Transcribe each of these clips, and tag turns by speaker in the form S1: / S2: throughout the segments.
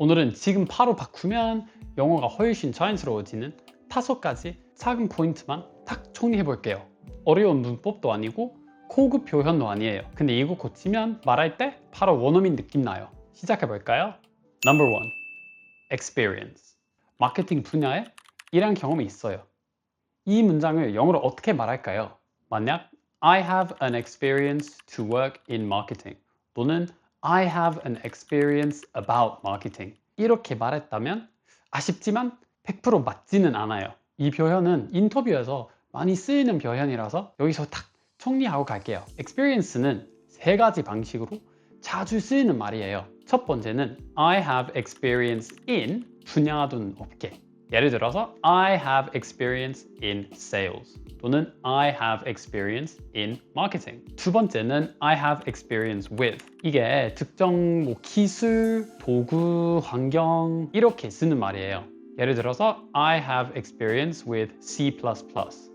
S1: 오늘은 지금 바로 바꾸면 영어가 훨씬 자연스러워지는 다섯 가지 작은 포인트만 딱 정리해 볼게요. 어려운 문법도 아니고 고급 표현도 아니에요. 근데 이거 고치면 말할 때 바로 원어민 느낌 나요. 시작해 볼까요? Number one, experience. 마케팅 분야에 일한 경험이 있어요. 이 문장을 영어로 어떻게 말할까요? 만약 I have an experience to work in marketing 또는 I have an experience about marketing 이렇게 말했다면 아쉽지만 100% 맞지는 않아요. 이 표현은 인터뷰에서 많이 쓰이는 표현이라서 여기서 딱 정리하고 갈게요. experience는 세 가지 방식으로 자주 쓰이는 말이에요. 첫 번째는 I have experience in 분야둔 업계. 예를 들어서 I have experience in sales 또는 I have experience in marketing. 두 번째는 I have experience with. 이게 특정 뭐 기술, 도구, 환경 이렇게 쓰는 말이에요. 예를 들어서 I have experience with C++.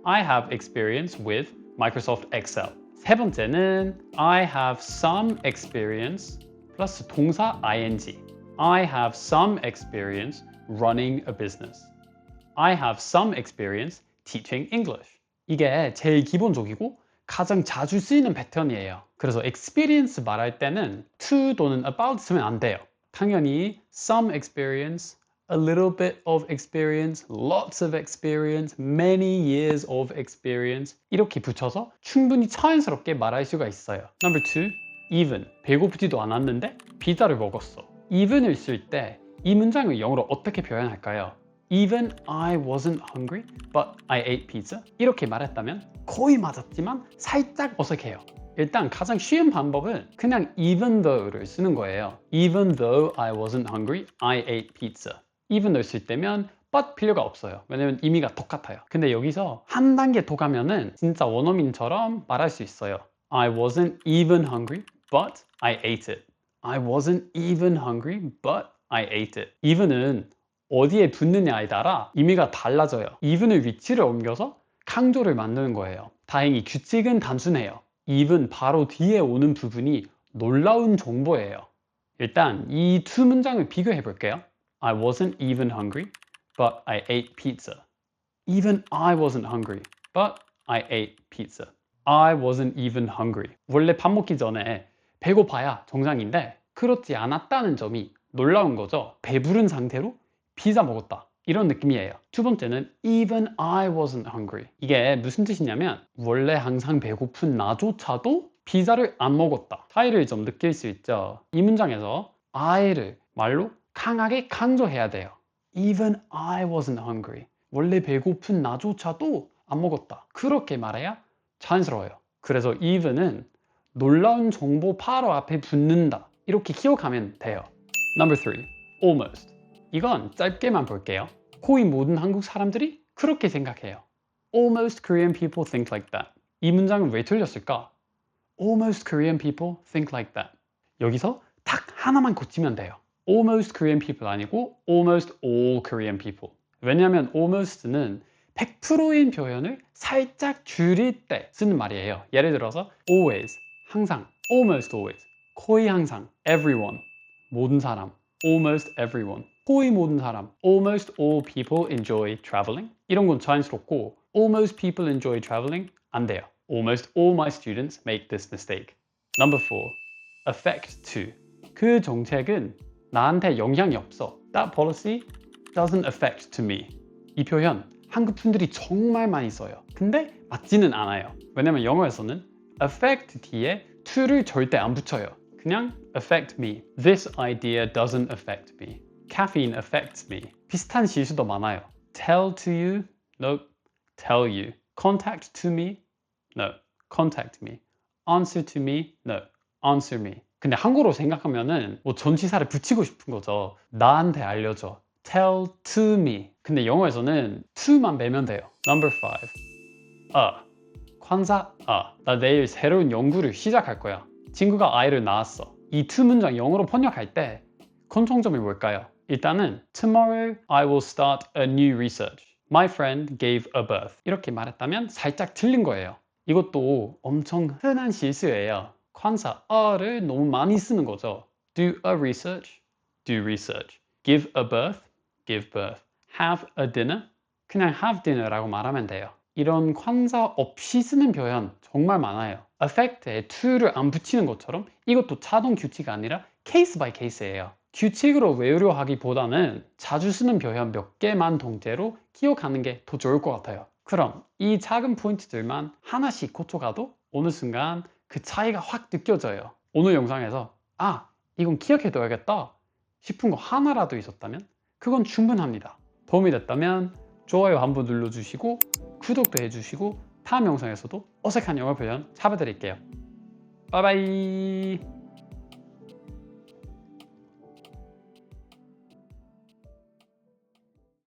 S1: I have experience with Microsoft Excel. 세 번째는 I have some experience 플러스 동사 ing. I have some experience running a business. I have some experience teaching English. 이게 제일 기본적이고 가장 자주 쓰이는 패턴이에요. 그래서 experience 말할 때는 to 또는 about 쓰면 안 돼요. 당연히 some experience, a little bit of experience, lots of experience, many years of experience 이렇게 붙여서 충분히 자연스럽게 말할 수가 있어요. Number two, even. 배고프지도 않았는데 피자를 먹었어. Even을 쓸 때 이 문장을 영어로 어떻게 표현할까요? Even I wasn't hungry, but I ate pizza. 이렇게 말했다면 거의 맞았지만 살짝 어색해요. 일단 가장 쉬운 방법은 그냥 even though를 쓰는 거예요. Even though I wasn't hungry, I ate pizza. even though 쓸 때면 but 필요가 없어요. 왜냐면 의미가 똑같아요. 근데 여기서 한 단계 더 가면은 진짜 원어민처럼 말할 수 있어요. I wasn't even hungry, but I ate it. I wasn't even hungry, but I ate it. even은 어디에 붙느냐에 따라 의미가 달라져요. even의 위치를 옮겨서 강조를 만드는 거예요. 다행히 규칙은 단순해요. even 바로 뒤에 오는 부분이 놀라운 정보예요. 일단 이 두 문장을 비교해 볼게요. I wasn't even hungry, but I ate pizza. Even I wasn't hungry, but I ate pizza. I wasn't even hungry. 원래 밥 먹기 전에 배고파야 정상인데 그렇지 않았다는 점이 놀라운 거죠. 배부른 상태로 피자 먹었다. 이런 느낌이에요. 두 번째는 even I wasn't hungry. 이게 무슨 뜻이냐면 원래 항상 배고픈 나조차도 피자를 안 먹었다. 차이를 좀 느낄 수 있죠. 이 문장에서 I를 말로 강하게 강조해야 돼요. Even I wasn't hungry. 원래 배고픈 나조차도 안 먹었다. 그렇게 말해야 자연스러워요. 그래서 even은 놀라운 정보 바로 앞에 붙는다. 이렇게 기억하면 돼요. Number three, almost. 이건 짧게만 볼게요. 거의 모든 한국 사람들이 그렇게 생각해요. Almost Korean people think like that. 이 문장은 왜 틀렸을까? Almost Korean people think like that. 여기서 딱 하나만 고치면 돼요. Almost Korean people 아니고 Almost all Korean people. 왜냐하면 almost는 100%인 표현을 살짝 줄일 때 쓰는 말이에요. 예를 들어서 always, 항상, almost always, 거의 항상, everyone, 모든 사람, almost everyone, 거의 모든 사람, almost all people enjoy traveling. 이런 건 자연스럽고 almost people enjoy traveling 안 돼요. Almost all my students make this mistake. Number four, affect to. 그 정책은 나한테 영향이 없어. That policy doesn't affect to me. 이 표현 한국 분들이 정말 많이 써요. 근데 맞지는 않아요. 왜냐면 영어에서는 affect 뒤에 to를 절대 안 붙여요. 그냥 affect me. This idea doesn't affect me. Caffeine affects me. 비슷한 실수도 많아요. Tell to you, no. Tell you. Contact to me, no. Contact me. Answer to me, no. Answer me. 근데 한국어로 생각하면은 뭐 전치사를 붙이고 싶은 거죠. 나한테 알려줘. Tell to me. 근데 영어에서는 to만 매면 돼요. Number five. a. 관사 a. 나 내일 새로운 연구를 시작할 거야. 친구가 아이를 낳았어. 이 두 문장 영어로 번역할 때 공통점이 뭘까요? 일단은 Tomorrow I will start a new research. My friend gave a birth. 이렇게 말했다면 살짝 틀린 거예요. 이것도 엄청 흔한 실수예요. 관사 a를 너무 많이 쓰는 거죠. Do a research, do research. give a birth, give birth. have a dinner, 그냥 have dinner라고 말하면 돼요. 이런 관사 없이 쓰는 표현 정말 많아요. affect에 to를 안 붙이는 것처럼 이것도 자동 규칙이 아니라 케이스 바이 케이스예요. 규칙으로 외우려 하기보다는 자주 쓰는 표현 몇 개만 동제로 기억하는 게 더 좋을 것 같아요. 그럼 이 작은 포인트들만 하나씩 고쳐가도 어느 순간 그 차이가 확 느껴져요. 오늘 영상에서 아, 이건 기억해둬야겠다 싶은 거 하나라도 있었다면 그건 충분합니다. 도움이 됐다면 좋아요 한번 눌러주시고 구독도 해주시고 다음 영상에서도 어색한 영어 표현 잡아드릴게요. 바이바이